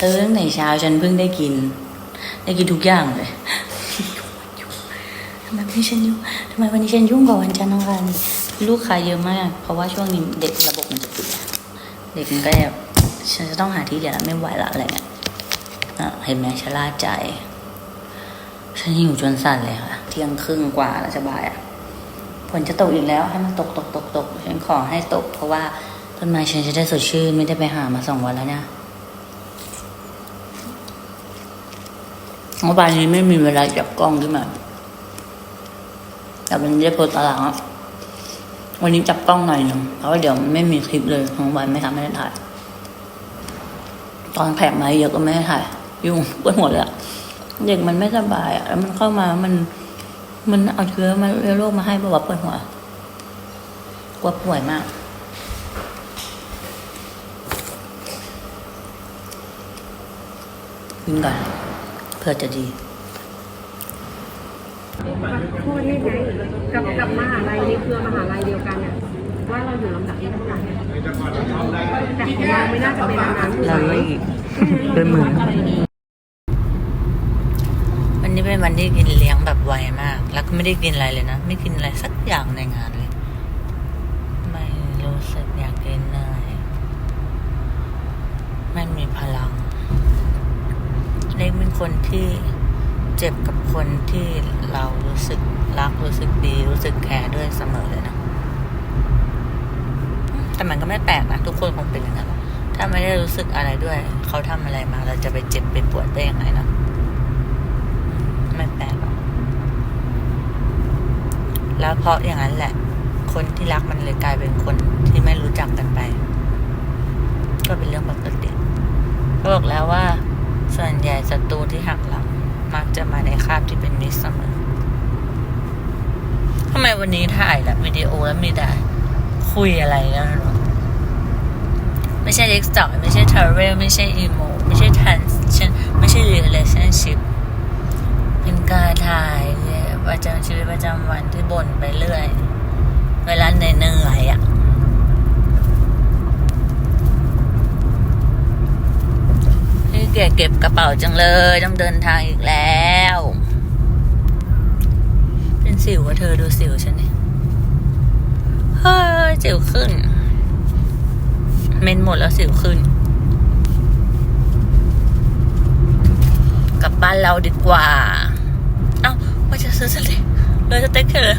เออตั้งแต่เช้าฉันเพิ่งได้กิน ได้กินทุกอย่างเลยทำไมวันนี้ฉันยุ่งทำไมวันนี้ฉันยุ่งกว่าวันจันทร์อังคารลูกค้าเยอะมาก เพราะว่าช่วงนี้เด็กระบบมันจะปิดเด็กมันก็แบบฉันจะต้องหาที่เดียวแล้วไม่ไหวละอะไรเงี้ยเห็นไหมชะล่าใจ ฉันหิวจนสั่นเลยค่ะ เที่ยงครึ่งกว่าแล้วจะบ่ายอะฝนจะตกอีกแล้วให้มันตกตกตกตกฉันขอให้ตก เพราะว่าต้นไม้ฉันจะได้สดชื่นไม่ได้ไปหามาสองวันแล้วเนี่ย เมื่อวานนี้ไม่มีเวลาจับกล้องขึ้นมาแต่วันนี้ได้โพสต์ตารางวันนี้จับกล้องหน่อยหนึ่งเพราะว่าเดี๋ยวไม่มีคลิปเลยทั้งวันไม่ทำไม่ได้ถ่าย ตอนแขกมาเยอะก็ไม่ได้ถ่าย ยุ่งปวดหัวเลยอะเด็กมันไม่สบายอะแล้วมันเข้ามามัน มันเอาเชื้อมาเชื้อโรคมาให้บอกว่าปวดหัวกลัวป่วยมากกินก่อน เพื่อจะดีพูดนี่ไงกับกับมหาลัยในเครือมหาลัยเดียวกันเนี่ยว่าเราอยู่ลำดับที่เท่าไหร่แต่ของเราไม่น่าจะเป็นอันนั้นเราเลยอีกด้วยมือวันนี้เป็นวันที่กินเลี้ยงแบบไวมาก แล้วก็ไม่ได้กินอะไรเลยนะ ไม่กินอะไรสักอย่างในงานเลย ไม่รู้สึกอยากกินเลยไม่มีพลัง เล็กเป็น คนที่เจ็บกับคนที่เรารู้สึกรักรู้สึกดีรู้สึกแคร์ด้วยเสมอเลยนะ แต่มันก็ไม่แปลกนะทุกคนคงเป็นอย่างนั้นแหละถ้าไม่ได้รู้สึกอะไรด้วย เขาทำอะไรมาเราจะไปเจ็บไปปวดได้ยังไงนะไม่แปลกหรอกแล้วเพราะอย่างนั้นแหละ คนที่รักมันเลยกลายเป็นคนที่ไม่รู้จักกันไป ก็เป็นเรื่องปกติก็บอกแล้วว่า ส่วนใหญ่ศัตรูที่หักหลังมักจะมาในคาบที่เป็นมิตรเสมอทำไมวันนี้ถ่ายแบบวิดีโอแล้วมีแต่คุยอะไรกันไม่รู้ไม่ใช่เล็กซ์ไม่ใช่ทาร์เรลไม่ใช่อีโมไม่ใช่ทันไม่ใช่ relationship เป็นการถ่ายประจำชีวิตประจำวันที่บ่นไปเรื่อย เวลาเหนื่อยๆอะ แกเก็บกระเป๋าจังเลยต้องเดินทางอีกแล้ว เป็นสิวว่าเธอดูสิวฉันนี่เฮ้ยสิวขึ้น เมนหมดแล้วสิวขึ้น กลับบ้านเราดีกว่า เอ้าว่าจะซื้อสเต็กเลยสเต็กเถอ